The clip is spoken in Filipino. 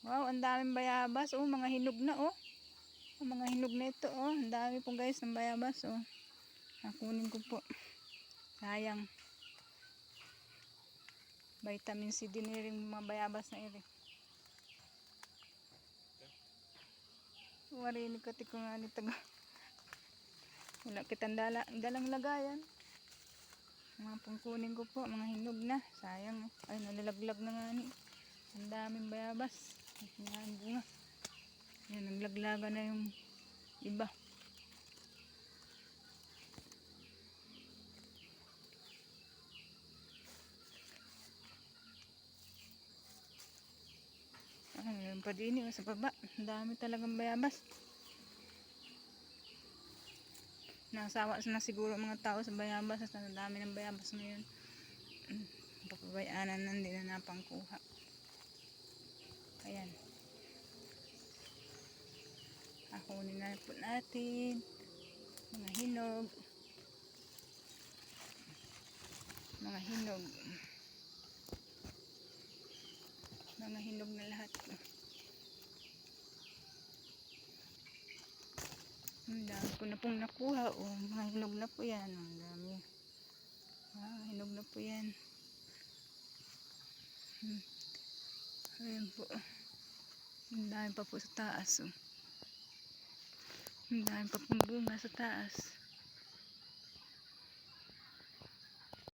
Wow, ang daming bayabas. Oh, mga hinog na oh. Oh, mga hinog na ito oh. Ang dami po guys ng bayabas oh. Nakunin ko po. Sayang. Vitamin C din rin mga bayabas na iri. Marinig ka ko nga ni taga. Wala kitang dala, dalang lagayan. Mga pangkunin ko po, mga hinog na. Sayang. eh. Ay, nalalaglag na nga ni. Ang daming bayabas. Yan, bunga. Yan, naglaglaga na yung iba. Ah, meron pa din yung sa baba. Ang dami talagang bayabas. Nasawa na siguro mga tao sa bayabas ang dami ng bayabas ngayon. Papabayaanan na hindi na napangkuha. Ayan. Akunin na po natin. Mga hinog. Mga hinog. Mga hinog na lahat. Ang dami ko na pong nakuha. Oh, mga hinog na po yan. Ang dami. Ah, hinog na po yan. Hmm. Ayan po. Ang dami pa po sa taas. Oh. Ang dami pa pong bunga sa taas.